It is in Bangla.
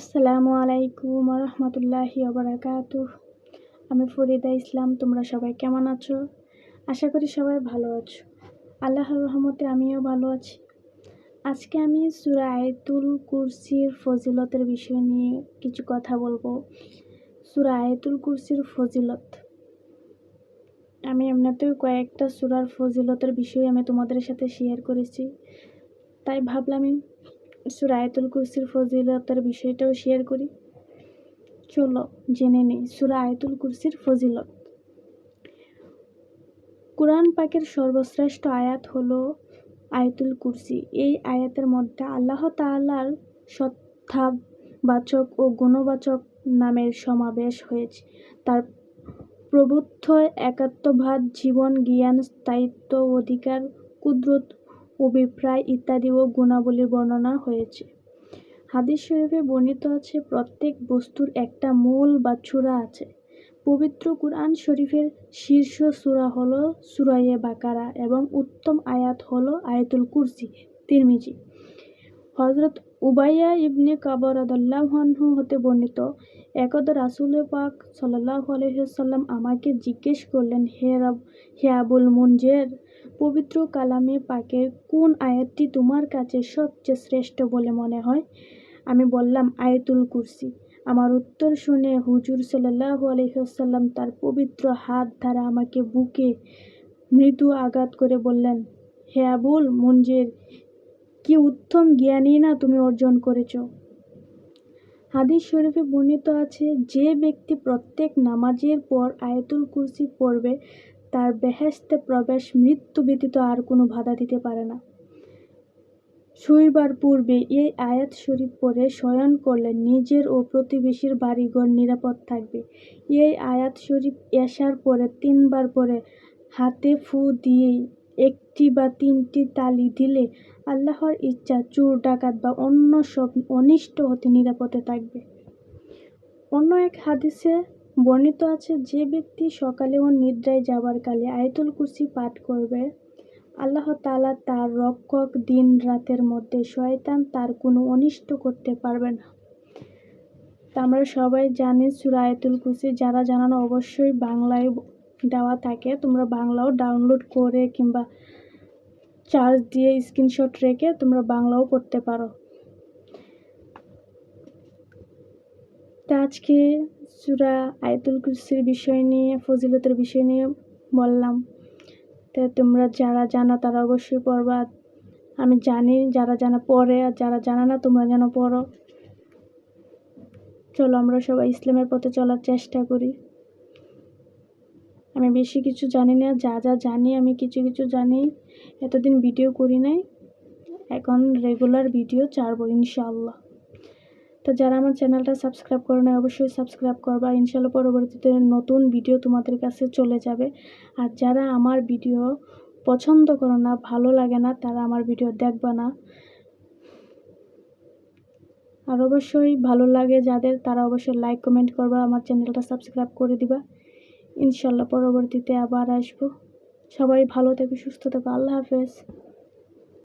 আসসালামু আলাইকুম রহমতুল্লাহি ওবরাকাতু আমি ফরিদা ইসলাম, তোমরা সবাই কেমন আছো? আশা করি সবাই ভালো আছো। আল্লাহর রহমতে আমিও ভালো আছি। আজকে আমি সুরা আয়তুল কুরসির ফজিলতের বিষয় নিয়ে কিছু কথা বলব। সুরা আয়তুল কুরসির ফজিলত। আমি এমনিতেও কয়েকটা সুরার ফজিলতের বিষয় আমি তোমাদের সাথে শেয়ার করেছি। তাই ভাবলাম সুরা আয়াতুল কুরসির ফজিলতের বিষয়টাও শেয়ার করি। চলো জেনে নিই সুরা আয়াতুল কুরসির ফজিলত। কোরআন পাকের সর্বশ্রেষ্ঠ আয়াত হলো আয়াতুল কুরসি। এই আয়াতের মধ্যে আল্লাহ তাআলার সত্তাবাচক ও গুণবাচক নামের সমাবেশ হয়েছে। তার প্রবুদ্ধ একাত্মবাদ, জীবন, জ্ঞান, স্থায়িত্ব, অধিকার, কুদরত অভিপ্রায় ইত্যাদি ও গুণাবলীর বর্ণনা হয়েছে। হাদিস শরীফে বর্ণিত আছে, প্রত্যেক বস্তুর একটা মূল বা চূড়া আছে। পবিত্র কুরআন শরীফের শীর্ষ সূরা হল সুরাইয়ে বাকারা এবং উত্তম আয়াত হল আয়াতুল কুরসি, তিরমিজি। হজরত উবাইয়া ইবনে কাবর আদাল্লাহু হতে বর্ণিত, একদা রাসুল পাক সাল্লাহ আলহিসাল্লাম আমাকে জিজ্ঞেস করলেন, হে রব, হে আবুল মুনজের, পবিত্র কালামে পাকের কোন আয়াতটি তোমার কাছে সবচেয়ে শ্রেষ্ঠ বলে মনে হয়? আমি বললাম, আয়াতুল কুরসি। আমার উত্তর শুনে হুজুর সাল্লাহ আলহিহাসাল্লাম তার পবিত্র হাত দ্বারা আমাকে বুকে মৃদু আঘাত করে বললেন, হে আবুল মঞ্জের কি উত্তম জ্ঞানী না তুমি অর্জন করেছ। হাদিস শরীফে বর্ণিত আছে, যে ব্যক্তি প্রত্যেক নামাজের পর আয়াতুল কুরসি পড়বে, তার বেহেস্তে প্রবেশ মৃত্যু ব্যতীত আর কোনো বাধা দিতে পারে না। শুইবার পূর্বে এই আয়াত শরীফ পড়ে শয়ন করলে নিজের ও প্রতিবেশীর বাড়িঘর নিরাপদ থাকবে। এই আয়াত শরীফ এসার পরে তিনবার পরে হাতে ফু দিয়ে একটি বা তিনটি তালি দিলে আল্লাহর ইচ্ছা, চোর, ডাকাত বা অন্য সব অনিষ্ট হতে নিরাপদে থাকবে। অন্য এক হাদিসে বর্ণিত আছে, যে ব্যক্তি সকালে ও নিদ্রায় যাবার কালে আয়তুল কুরসি পাঠ করবে, আল্লাহ তালা তার রক্ষক দিন রাতের মধ্যে শয়তান তার কোনো অনিষ্ট করতে পারবে না। আমরা সবাই জানি সুরা আয়তুল কুরসি যারা জানানো, অবশ্যই বাংলায় দেওয়া থাকে, তোমরা বাংলাও ডাউনলোড করে কিংবা চার্জ দিয়ে স্ক্রিনশট রেখে তোমরা বাংলাও পড়তে পারো। তা আজকে সুরা আয়তুল কুরসির বিষয় নিয়ে, ফজিলতের বিষয় নিয়ে বললাম। তো তোমরা যারা জানো তারা অবশ্যই পড়বা। আমি জানি যারা জানা পড়ে আর যারা জানা না তোমরা যেন পড়ো। চলো আমরা সবাই ইসলামের পথে চলার চেষ্টা করি। আমি বেশি কিছু জানি না, যা যা জানি আমি কিছু কিছু জানি, এতদিন ভিডিও করি নাই, এখন রেগুলার ভিডিও ছাড়বো ইনশাআল্লাহ। তো যারা আমার চ্যানেলটা সাবস্ক্রাইব করে নেয় অবশ্যই সাবস্ক্রাইব করবা ইনশাল্লাহ পরবর্তীতে নতুন ভিডিও তোমাদের কাছে চলে যাবে। আর যারা আমার ভিডিও পছন্দ করো না, ভালো লাগে না, তারা আমার ভিডিও দেখবা না। আর অবশ্যই ভালো লাগে যাদের, তারা অবশ্যই লাইক কমেন্ট করবা, আমার চ্যানেলটা সাবস্ক্রাইব করে দিবা। ইনশাল্লাহ পরবর্তীতে আবার আসব। সবাই ভালো থেকো সুস্থ থেকো। আল্লাহ হাফেজ।